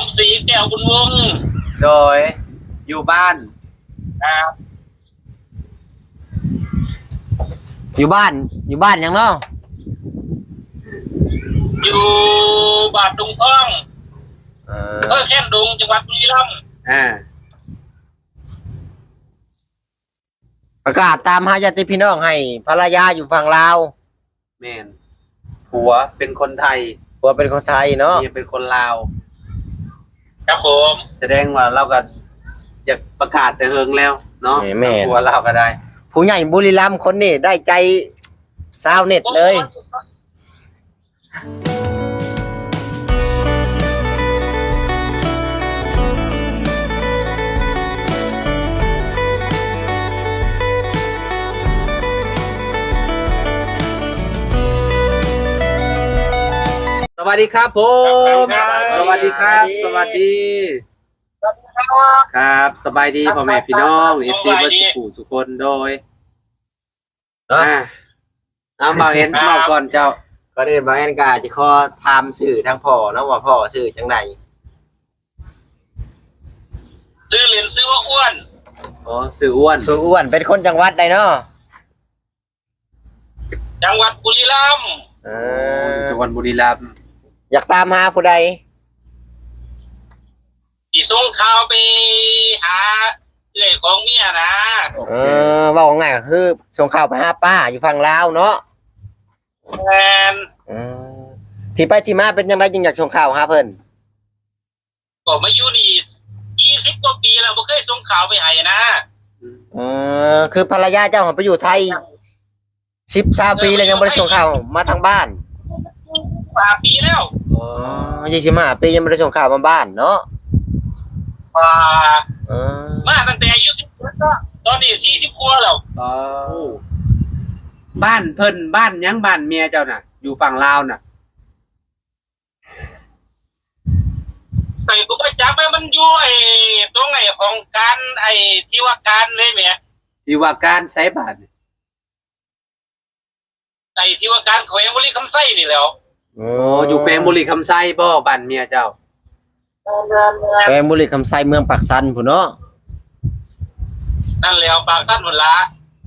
มศรีแก้วบุญวงศ์โดยอยู่บ้าน ครับอยู่บ้านอยู่บ้านหยังเนาะอยู่บาดดุงท้องเออเออแค่นดุงจังหวัดบุรีรัมย์อ่าประกาศตามหาญาติพี่น้องให้ภรรยาอยู่ฝั่งลาวแม่นผัวเป็นคนไทยผัวเป็นคนไทยเนาะเมียเป็นคนลาว ครับผมแสดงว่าเราก็อยากประกาศแต่เฮิงแล้ว เนาะแม่นผัวเราก็ได้ ผู้ใหญ่บุรีรัมย์คนนี้ได้ใจสาวเน็ตเลย วัสดีครับผม สวัสดีครับ สวัสดี ครับสบายดีพ่อแม่พี่น้องเอฟซีวัดสุขุสุคนโดยเนาะอ่าเอามาเห็นเมาก่อนเจ้าก็เดินมาแอนกาจะขอถามสื่อทางพ่อเนาะว่าพ่อสื่อจังใดซื้อเหรียญซื้อว่าอ้วนอ๋อสื่ออ้วนส่วนอ้วนเป็นคนจังหวัดใดเนาะจังหวัดบุรีรัมย์เออจังหวัดบุรีรัมย์ อยากตามหาผู้ใดที่ส่งข่าวไปหาเอื่อยของเมียนะโอเอเคอเว่าง่ายๆก็คือส่งข่าวไปหาป้าอยู่ฝั่งลาวเนาะแมนเออที่ไปที่มาเป็นยังไงจึงอยากส่งข่าวหาเพิ่นก็มาอยู่นี่ยี่สิบกว่าปีแล้วบ่เคยส่งข่าวไปให้นะเออคือภรรยาเจ้าของไปอยู่ไทยสิบสาปีแล้วยังไม่ได้ส่งข่าวมาทางบ้าน กว่าปีแล้ว อ๋ออ๋อยี่สิบห้าปียังไม่ได้ส่งข่าวมาบ้านเนาะกว่าเออมาตั้งแต่อายุสิบตอนนี้สี่สิบกว่าแล้วอ๋อบ้านเพิ่นบ้านยังบ้านเมียเจ้าน่ะ อยู่ฝั่งลาวน่ะไอ้กูไปจับไปมันอยู่ไอ้ตรงไอ้ของการไอ้ที่ว่าการเลยแหม่ที่ว่าการใช้บ้านไอ้ที่ว่าการแขวงบุรีคำไส้นี่แหล้วโอ้อ๋ออยู่แขวงบุรีคำไซบ่บ้านเมียเจ้า แขวงบุรีคำไซเมืองปักสันผู้เนาะนั่นแหล้วปากสั้นหมดละ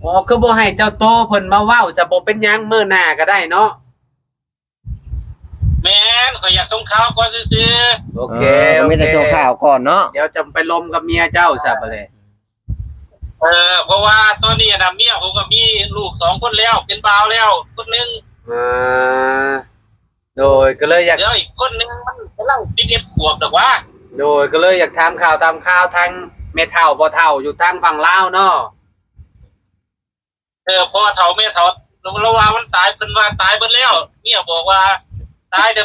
อ๋อคือบ่ให้เจ้าโตเพิ่นมาเว้าจะบ่เป็นหยังมื้อหน้าก็ได้เนาะ แม่นขอยอยากส่งข่าวก่อนซื้อโอเคอไม่ได้ส่งข่าวก่อนเนาะเดี๋ยวจะไปลมกับเมียเจ้าซะบ่เลยๆเออ เพราะว่าตอนนี้นะเมียผมก็มีลูกสองคนแล้ว เป็นบ่าวแล้ว คนหนึงอ่า โดยก็เลยอยากเดี๋ยวอีกคนหนึงมันกำลังปิดเอ็ดขวบแต่ว่า โดยก็เลยอยากถามข่าวตามข่าวทางแม่เฒ่าบ่เฒ่าอยู่ทางฝั่งลาวเนาะเออพ่อเฒ่าแม่เฒ่าเราว่ามันตายเพิ่นว่าตายเบิดแล้วเมียบอกว่าตายแต่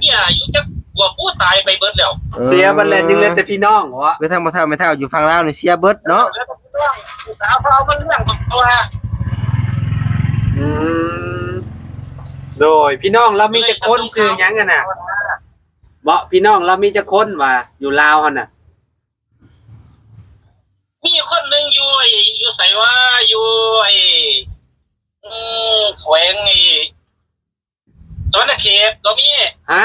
เมียอายุจักกว่าผู้ตายไปเบิดแล้วเสียบันเลยยังเหลือแต่พี่น้องวะไม่ทั้งมาเท่าไม่เท่าอยู่ฝั่งลาวนี่เสียเบิดเนาะแล้วก็เรื่องสาวเขาเอามันเรื่องของตัวอืม โดยพี่น้องเรามีจะคนซื้อหยังกันน่ะบ่พี่น้องเรามีจะคนว่าอยู่ลาวหั่นน่ะ มีคนหนึ่งอยู่ไอ้อยู่ใส่ว่าอยู่ไอ้อืมแขวงไอ้สวรรณเขตก็มีฮะ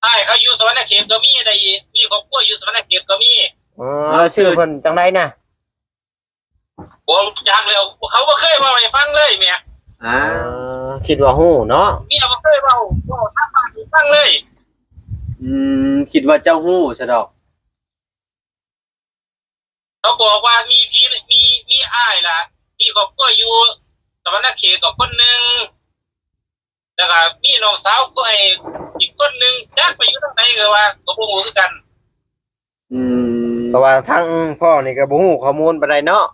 ใช่เขาอยู่สวรรณเขตก็มีได้มีครอบครัวอยู่สวรรณเขตก็มีอ๋อเราชื่อเพิ่นจังไดน่ะ ผมจักแล้วเขาบ่เคยเว่าให้ฟังเลยเมีย อ่าอ๋อคิดว่าฮู้เนาะเมียบ่เคยเว่าเว่าทางบ้านให้ฟังเลยอืมคิดว่าเจ้าฮู้ซะดอก เขาบอกว่ามีพี่มีมีอ้ายล่ะ มีครอบครัวอยู่สวรรณเขตกับคนหนึ่งแล้วก็มีน้องสาวก็ไอ้อีกคนหนึ่งจักไปอยู่ทางไหนก็ว่าก็บ่รู้คือกัน อืมเพราะว่าทั้งพ่อนี่ก็บ่ฮู้ข้อมูลปานใดเนาะ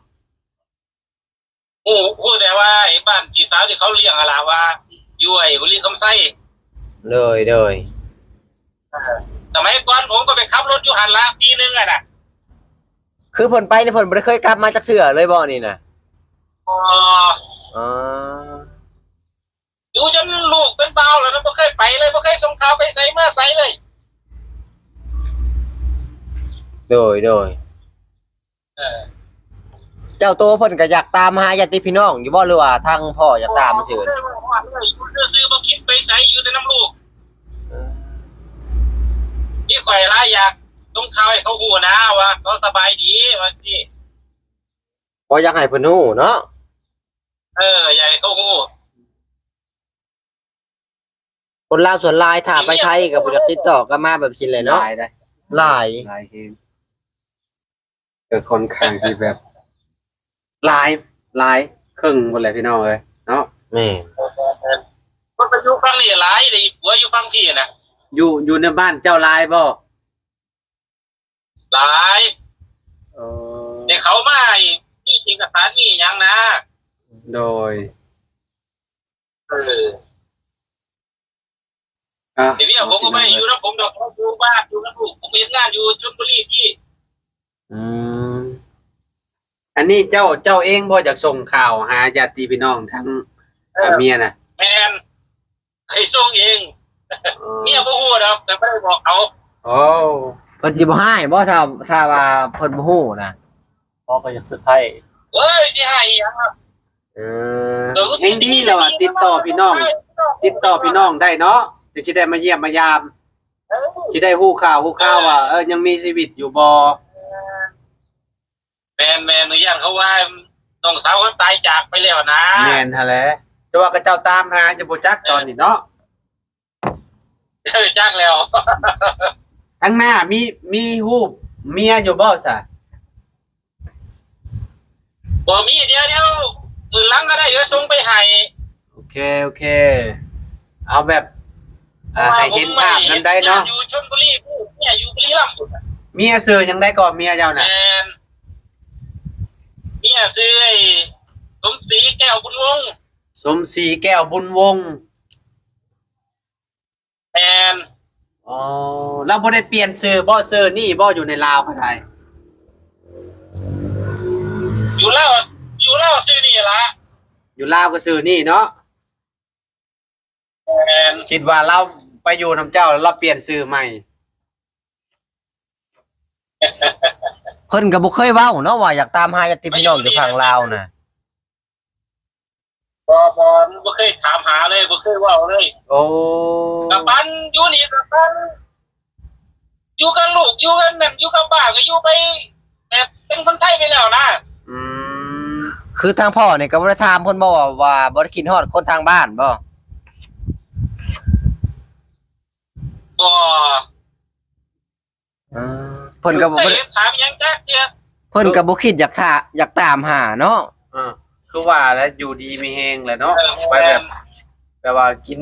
โอ้พูดแต่ว่าไอ้บ้านพี่สาวที่เขาเลี้ยงอะล่ะว่าอยู่ไอ้บุรีคำไส้เลยเลยสมัยก่อนผมก็ไปขับรถอยู่หันละปีนึงอะน่ะคือเพิ่นไปนี่เพิ่นบ่ได้เคยกลับมาจากเสือเลยบ่นี่น่ะอ๋ออ๋ออยู่จนลูกเป็นเบาวแล้วนะไม่เคยไปเลยไม่เคยส่งข่าวไปใส่เมื่อใส่เลยโดยโดยเออ เจ้าโตเพิ่นก็อยากตามหาญาติพี่น้อง อยู่บ่หรือว่าทางพ่ออยากตามมาซื่อซื้อบ่คิดไปใส่อยู่แต่น้ำลูกนี่ข่อยละอยากต้องเข่าให้เขาหูนะว่าเขาสบายดีว่าสิพออยากให้เพิ่นฮู้เนาะเอออยากให้เขาหูคนลาวส่วนลายถ้าไปไทยก็บ่อยากติดต่อกันมาแบบสิเลยเนาะหลายหลายหลายเฮงเกิดคนข้างที่แบบ หลายหลายครึ่งหมดเลยพี่น้องเอ้ยเนาะแม่มันไปอยู่ฟังนี่หลายเลยผัวอยู่ฟังพี่นะอยู่อยู่ในบ้านเจ้าหลายบ่หลายเออในเขามาอีกมีจริงสารมีหยังนะโดยเอออะทีนี้ผมก็ไม่ได้อยู่นะผมดอกผมอยู่บ้านอยู่นะลูกผมเห็นงานอยู่ชลบุรีพี่อืม อันนี้เจ้าเจ้าเองบ่อยากส่งข่าวหาญาติพี่น้องทั้งทั้งเมียน่ะแมนให้ส่งเองเมียบ่ฮู้ดอกแต่ไม่ได้บอกเขาโอ้เพิ่นสิบ่ให้บ่ถ้าถ้าว่าเพิ่นบ่ฮู้นะพ่อก็จะซื้อให้เอ้ยสิให้หยังอะเออเดี๋ยวก็เฮงดีแล้วอะติดต่อพี่น้อง ติดต่อพี่น้องได้เนาะจะสิได้มาเยี่ยมมายามเออสิได้ฮู้ข่าวฮู้ข่าวว่าเออยังมีชีวิตอยู่บ่ แมนแมนหรือย่างเขาว่าน้องสาวเขาตายจากไปแล้วนะแม่นหั่นแหละแต่ว่าก็เจ้าตามหาจะบ่จักตอนนี้เนาะเออจ้างแล้วทั้งหน้ามีมีรูปเมียอยู่บ่ซะบ่มีเดี๋ยวเดี๋ยวมือหลังก็ได้เดี๋ยวส่งไปให้โอเคโอเค เอาแบบอ่าให้เห็นภาพนั้นได้เนาะอยู่ชลบุรีผู้เนี่ยอยู่บุรีรัมย์เมียซื้อยังได้ก่อนเมียเจ้าแมน่ะน เนี่ยซื้อไอ้สมศรีแก้วบุญวงศ์สมศรีแก้วบุญวงศ์แมนอ๋อเราบ่ได้เปลี่ยนซื้อบ่ซื้อนี่บ่อยู่ในลาวก็ได้อยู่แล้วอยู่แล้วซื้อนี่ละอยู่ลาวก็ซื้อนี่เนาะแมนคิดว่าเราไปอยู่นํเจ้าแล้วเราเปลี่ยนซื้อใหม่เพิ่นก็บ่เคยเว้าเนาะว่าอยากตามหาญาติพี่น้องอยู่ฝั่งลาวน่ะบอบอบ่เคยถามหาเลยบ่เคยเว่าเลย โอ้กับปันอยู่นี่กับปันอยู่กับลูกอยู่กันนั่นอยู่กับบ้านก็อยู่ไปแบบเป็นคนไทยไปแล้วนะอืมคือทางพ่อนี่ก็บ่ได้ถามเพิ่นบ่ว่าว่าบ่ได้คิดฮอดคนทางบ้านบ่บ่เออ เพิ่นก็บ่เคบ่ยได้ถามหยังจักเดียวเพิ่นก็บ่คิดอยากท่าอยากตามหาเนาะอ่าคือว่าแล้วอยู่ดีมีแฮงแหละเนาะเออไปแบบแบบว่ากิน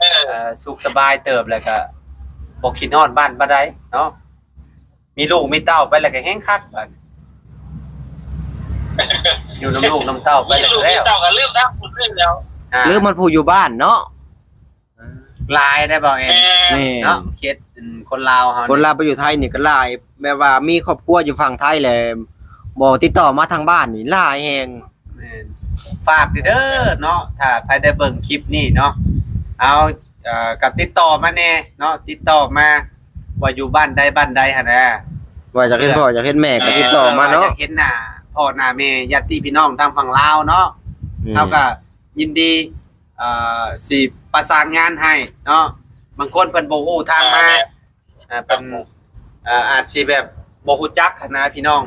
เออเอ่อสุขสบายเติบแล้วก็บ่คิดฮอดบ้านบ่ได้เนาะมีลูกมีเต้าไปแล้วก็แฮงคักบัดอยู่น้ำลูกน้ำเต้าไปมีแล้วลูกแล้มีวเต้าก็ลืมทางคุณเรื่องแล้วอ่าหรือมันผู้อยู่บ้านเนาะลายได้บ่เอ็นแม่แม่เนาะเคส เป็นคนลาวเฮาคนลาวไปอยู่ไทยนี่ก็หลายแบบว่ามีครอบครัวอยู่ฝั่งไทยแหละบ่ติดต่อมาทางบ้านนี่หลายแฮงแม่นฝากเด้อเนาะถ้าใครได้เบิ่งคลิปนี้เนาะเอาเอ่อกับติดต่อมาแน่เนาะติดต่อมาว่าอยู่บ้านใดบ้านใดหั่นน่ะว่าอยากเห็นพ่ออยากเห็นแม่ก็ติดต่อมาอเนาะยากเห็นหน้าพ่อหน้าแม่ญาติพี่น้องทางฝั่งลาวเนาะอืมเฮาก็ยินดีเอ่อสิประสานงานให้เนาะ บางคนเพิ่นบ่ฮู้ทางมาอ่าเป็นเอ่ออาจสิแบบบ่ฮู้จักหันนะพี่น้อง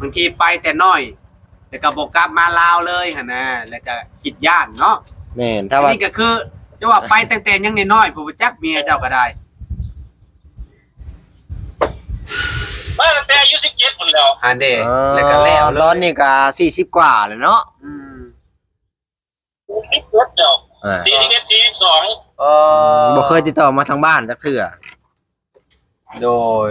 บางทีไปแต่น้อยแล้วก็บ่กลับมาลาวเลยหั่นนะแล้วก็คิดย่านเนาะแม่นถ้าอันว่า นี้ก็คือจะว่าไปตั้งแต่ยังน้อยๆผู้บ่จักเมียเจ้าก็ได้ มาตั้งแต่อายุ17พุ่นแล้วหันเด้เออแล้วก็แล้วเลยตอนนี้ก็40กว่าแล้วเนาะอืม17แล้วอ่า41 42เออ บ่เคยติดต่อมาทางบ้านจักเทื่อโดย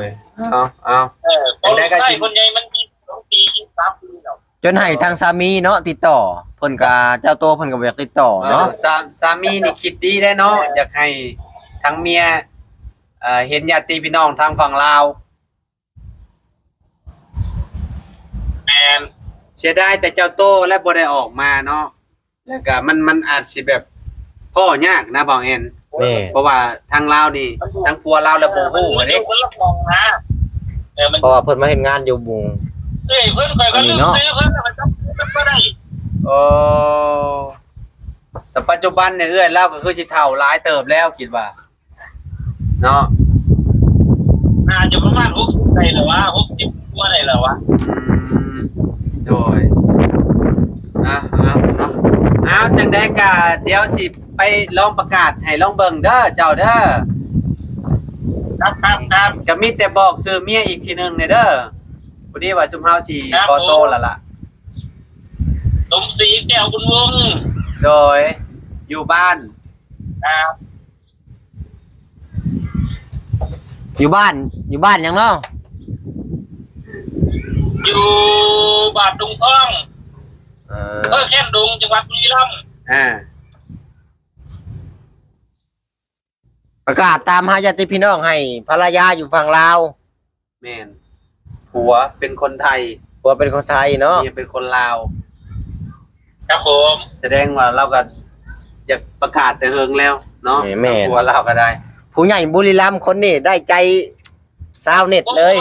เอาเอาเออคนใต้คนใหญ่มันมี2ปี3ปีแล้วจนให้ทางสามีเนาะติดต่อเพิ่นก็เจ้าตัวเพิ่นก็บ่อยากติดต่อเนาะสาสามีนี่คิดดีได้เนาะอยากให้ทั้งเมียเอ่อเห็นญาติพี่น้องทางฝั่งลาวแมนเสียดายแต่เจ้าโตและบ่ได้ออกมาเนาะแล้วก็มันมันอาจสิแบบ พ่อยากนะบ่าวแอนแม่เพราะว่าทางลาวนี่ทางพัวลาวแล้วบ่ฮู้มัอะนอเด้ยู่คนละมองนะเออมันเพราะว่าเพิ่นมาเฮ็ดงานอยู่หมู่เอ้ยเพิ่นไปก็ลืมซื้อเพิ่นน่ะมันจำมันบ่ได้โอ้แต่ปัจจุบันเนี่ยเอื้อยลาวก็คือสิเฒ่าหลายเติบแล้วคิดว่าเนาะน่าจะประมาณหกสิบได้แล้ววะหกสิบกว่าได้แล้ววะอืมโดยอะอะเนาะเอาจังได้กะเดี๋ยวสิ ไปลองประกาศให้ลองเบิ่งเด้อเจ้าเด้อครับครับครับ ก็มีแต่บอกซื้อเมียอีกทีหนึงเนี่ยเด้อพอดีว่าซุมเฮาสิครับ ขอโตแล้วล่ะ สมศรีแก้วบุญวงศ์โดยอยู่บ้าน ครับอยู่บ้านอยู่บ้านหยังเนาะอยู่บาทดุงท้องเออเออแค่นดุงจังหวัดบุรีรัมย์อ่า ประกาศตามหาญาติพี่น้องให้ภรรยาอยู่ฝั่งลาวแม่นผัวเป็นคนไทยผัวเป็นคนไทยเนาะเมียเป็นคนลาว ครับผมแสดงว่าเราก็อยากประกาศแต่เฮิงแล้ว เนาะแม่นผัวเราก็ได้ ผู้ใหญ่บุรีรัมย์คนนี้ได้ใจสาวเน็ตเลย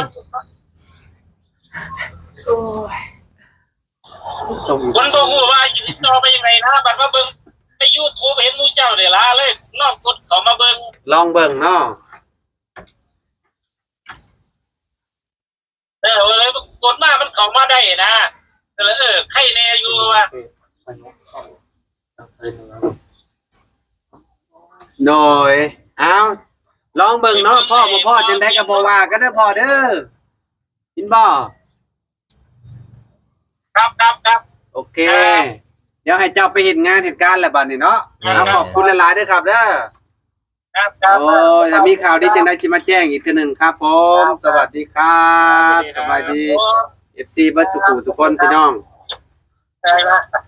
คนบอกว่าอยู่ที่จอไลองเบิ่งเนาะเออเลยกดมามันเขามาได้นะแต่ละเออใครแน่อยู่ว่าโดยเอาลองเบิ่งเนาะพ่อบ่พ่อจังได้ก็บ่ว่ากันเด้อพ่อเด้อยินบ่ครับครับครับโอเค เดี๋ยวให้เจ้าไปเห็นงานเหตุการณ์แล้วบัดนี้เนาะครับเอาขอบคุณหลายๆเด้อครับเด้อ ครับครับโอ้ยถ้ามีข่าวดีจังได้สิมาแจ้งอีกทีหนึงครับผม สวัสดีครับสบายดี FC เบิดสุขุสุคนพี่น้อง ใช่ครับ